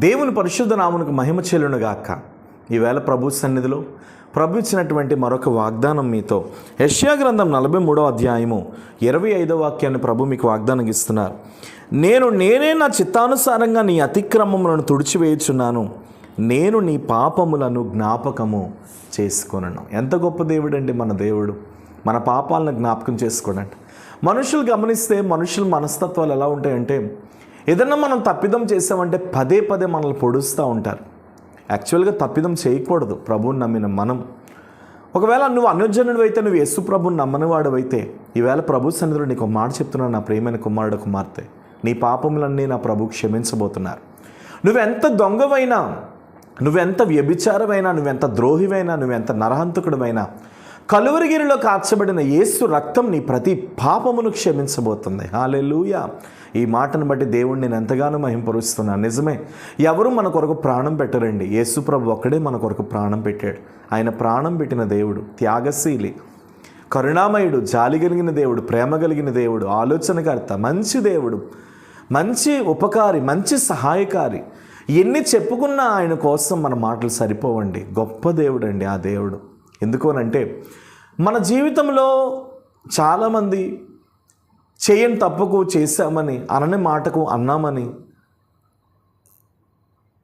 దేవుని పరిశుద్ధ నామునికి మహిమ చెల్లునుగాక. ఈవేళ ప్రభు సన్నిధిలో ప్రభు ఇచ్చినటువంటి మరొక వాగ్దానం మీతో. యష్యా గ్రంథం నలభై మూడో అధ్యాయము ఇరవై ఐదో వాక్యాన్ని ప్రభు మీకు వాగ్దానం ఇస్తున్నారు నేను నేనే నా చిత్తానుసారంగా నీ అతిక్రమములను తుడిచివేయుచున్నాను. నేను నీ పాపములను జ్ఞాపకము చేసుకొనను. ఎంత గొప్ప దేవుడు అండి మన దేవుడు. మన పాపాలను జ్ఞాపకం చేసుకోడండి మనుషులు గమనిస్తే మనుషుల మనస్తత్వాలు ఎలా ఉంటాయంటే ఏదన్నా మనం తప్పిదం చేసామంటే పదే పదే మనల్ని పొడుస్తూ ఉంటారు. యాక్చువల్గా తప్పిదం చేయకూడదు. ప్రభువుని నమ్మిన మనం. ఒకవేళ నువ్వు అనుజనుడు అయితే నువ్వు యస్సు ప్రభుని నమ్మనివాడు అయితే ఈవేళ ప్రభు సన్నిధిలో నీకు ఒక మాట చెప్తున్నాను నా ప్రియమైన కుమారుడు కుమార్తె. నీ పాపములన్నీ నా ప్రభు క్షమించబోతున్నారు. నువ్వెంత దొంగవైనా నువ్వెంత వ్యభిచారమైనా నువ్వెంత ద్రోహివైనా నువ్వెంత నరహంతకుడివైనా కలువరిగిరిలో కార్చబడిన యేసు రక్తం నీ ప్రతి పాపమును క్షమించబోతుంది. హాలెలూయ ఈ మాటను బట్టి దేవుణ్ణి నేను ఎంతగానో మహింపరుస్తున్నాను. నిజమే ఎవరు మన కొరకు ప్రాణం పెట్టరండి? యేసు ప్రభు ఒక్కడే మన కొరకు ప్రాణం పెట్టాడు. ఆయన ప్రాణం పెట్టిన దేవుడు త్యాగశీలి కరుణామయుడు జాలి కలిగిన దేవుడు ప్రేమ కలిగిన దేవుడు ఆలోచనకర్త మంచి దేవుడు మంచి ఉపకారి మంచి సహాయకారి. ఎన్ని చెప్పుకున్నా ఆయన కోసం మన మాటలు సరిపోవండి. గొప్ప దేవుడు అండి ఆ దేవుడు. ఎందుకోనంటే మన జీవితంలో చాలామంది చేయని తప్పుకు చేశామని అనని మాటకు అన్నామని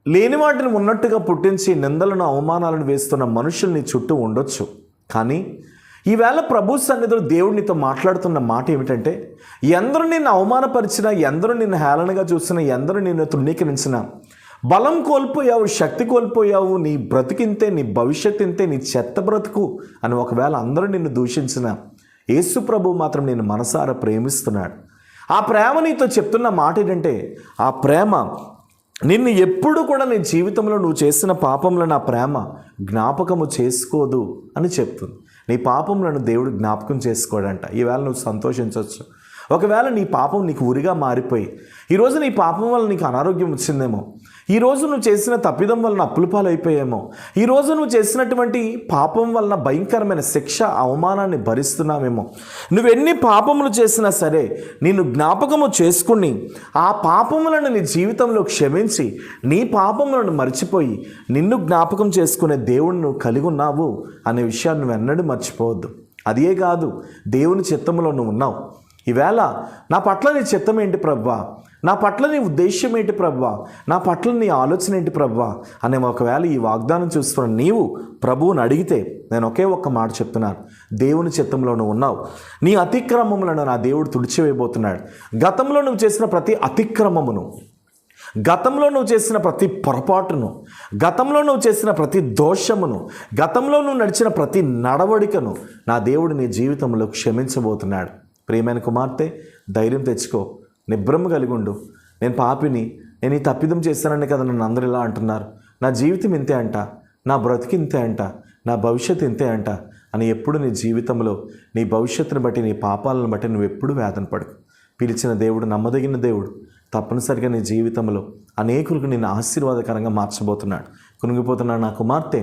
లేని వాటిని ఉన్నట్టుగా పుట్టించి నిందలను అవమానాలను వేస్తున్న మనుషుల్ని చుట్టూ ఉండొచ్చు. కానీ ఈవేళ ప్రభు సన్నిధిలో దేవుడు నీతో మాట్లాడుతున్న మాట ఏమిటంటే ఎందరూ నిన్ను అవమానపరిచినా ఎందరూ నిన్ను హేళనగా చూసినా ఎందరూ నిన్ను తృణీకరించినా బలం కోల్పోయావు శక్తి కోల్పోయావు నీ బ్రతికింతే నీ భవిష్యత్ ఇంతే నీ చెత్త బ్రతుకు అని ఒకవేళ అందరూ నిన్ను దూషించిన యేసు ప్రభు మాత్రం నేను మనసారా ప్రేమిస్తున్నాడు. ఆ ప్రేమ నీతో చెప్తున్న మాట ఏంటంటే ఆ ప్రేమ నిన్ను ఎప్పుడు కూడా నీ జీవితంలో నువ్వు చేసిన పాపంలో నా ప్రేమ జ్ఞాపకము చేసుకోదు అని చెప్తుంది. నీ పాపములను దేవుడు జ్ఞాపకం చేసుకోడంట. ఈవేళ నువ్వు సంతోషించవచ్చు. ఒకవేళ నీ పాపం నీకు ఉరిగా మారిపోయి ఈరోజు నీ పాపం వల్ల నీకు అనారోగ్యం వచ్చిందేమో? ఈరోజు నువ్వు చేసిన తప్పిదం వలన అప్పులు పాలైపోయేమో ఈరోజు నువ్వు చేసినటువంటి పాపం వలన భయంకరమైన శిక్ష అవమానాన్ని భరిస్తున్నావేమో? నువ్వెన్ని పాపములు చేసినా సరే నిన్ను జ్ఞాపకము చేసుకుని ఆ పాపములను నీ జీవితంలో క్షమించి నీ పాపములను మర్చిపోయి నిన్ను జ్ఞాపకం చేసుకునే దేవుణ్ణి నువ్వు కలిగి ఉన్నావు అనే విషయాన్ని నువ్వు ఎన్నడూ మర్చిపోవద్దు. అదే కాదు దేవుని చిత్తంలో నువ్వు ఉన్నావు. ఈవేళ నా పట్ల నీ చిత్తం ఏంటి ప్రవ్వా? నా పట్ల నీ ఉద్దేశ్యం ఏంటి ప్రవ్వా? నా పట్ల నీ ఆలోచన ఏంటి ప్రవ్వా? అనే ఒకవేళ ఈ వాగ్దానం చూస్తున్న నీవు ప్రభువుని అడిగితే నేను ఒకే ఒక్క మాట చెప్తున్నాను. దేవుని చిత్తంలో నువ్వు ఉన్నావు. నీ అతిక్రమములను నా దేవుడు తుడిచివేయబోతున్నాడు. గతంలో నువ్వు చేసిన ప్రతి అతిక్రమమును గతంలో నువ్వు చేసిన ప్రతి పొరపాటును గతంలో నువ్వు చేసిన ప్రతి దోషమును గతంలో నువ్వు నడిచిన ప్రతి నడవడికను నా దేవుడు నీ జీవితంలో క్షమించబోతున్నాడు. ప్రియమైన కుమార్తె ధైర్యం తెచ్చుకో. నిబ్రమ కలిగి ఉండు నేను పాపిని నేను ఈ తప్పిదం చేస్తానని కదా నన్ను అందరూ ఇలా అంటున్నారు. నా జీవితం ఇంతే అంట నా బ్రతికి ఇంతే అంట నా భవిష్యత్ ఇంతే అంట అని ఎప్పుడు నీ జీవితంలో నీ భవిష్యత్తును బట్టి నీ పాపాలను బట్టి నువ్వు ఎప్పుడు వేదన పడకు. పిలిచిన దేవుడు నమ్మదగిన దేవుడు తప్పనిసరిగా నీ జీవితంలో అనేకులకు నేను ఆశీర్వాదకరంగా మార్చబోతున్నాడు. కునిగిపోతున్నాడు నా కుమార్తె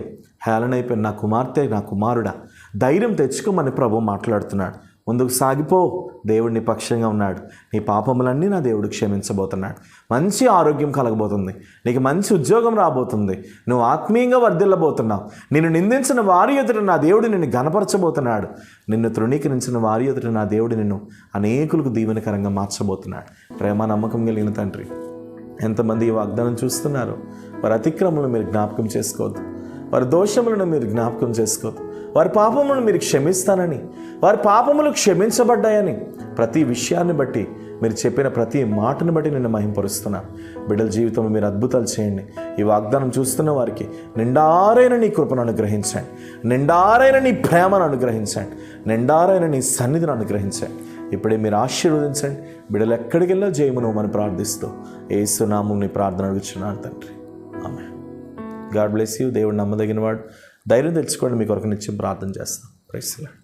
హేళనైపోయిన నా కుమార్తె నా కుమారుడా. ధైర్యం తెచ్చుకోమని ప్రభు మాట్లాడుతున్నాడు. ముందుకు సాగిపో. దేవుడిని పక్షంగా ఉన్నాడు. నీ పాపములన్నీ నా దేవుడు క్షమించబోతున్నాడు. మంచి ఆరోగ్యం కలగబోతుంది. నీకు మంచి ఉద్యోగం రాబోతుంది. నువ్వు ఆత్మీయంగా వర్ధిల్లబోతున్నావు. నిన్ను నిందించిన వారి ఎదుట నా దేవుడు నిన్ను గనపరచబోతున్నాడు నిన్ను తృణీకరించిన వారి ఎదుట నా దేవుడు నిన్ను అనేకులకు దీవెనకరంగా మార్చబోతున్నాడు. ప్రేమ నమ్మకం కలిగిన తండ్రి ఎంతమంది ఈ వాగ్దానం చూస్తున్నారో? వారి అతిక్రమలను మీరు జ్ఞాపకం చేసుకోవద్దు. వారి దోషములను మీరు జ్ఞాపకం చేసుకోవద్దు. వారి పాపములను మీరు క్షమిస్తానని వారి పాపములు క్షమించబడ్డాయని. ప్రతి విషయాన్ని బట్టి మీరు చెప్పిన ప్రతి మాటను బట్టి నేను మహింపరుస్తున్నాను బిడ్డల జీవితంలో మీరు అద్భుతాలు చేయండి. ఈ వాగ్దానం చూస్తున్న వారికి నిండారైన నీ కృపను అనుగ్రహించండి. నిండారైన నీ ప్రేమను అనుగ్రహించండి. నిండారైన నీ సన్నిధిని అనుగ్రహించండి. ఇప్పుడే మీరు ఆశీర్వదించండి. బిడ్డలు ఎక్కడికి వెళ్ళా జయమును మనం ప్రార్థిస్తూ ఏసునామం నీ ప్రార్థన అడుగుతున్నాను తండ్రి. ఆమె గాడ్ బ్లెస్ యూ. దేవుడు నమ్మదగిన వాడు ధైర్యం తెచ్చుకోండి మీ కొరకు నుంచి ప్రార్థన చేస్తాం. ప్రైస్లాడ్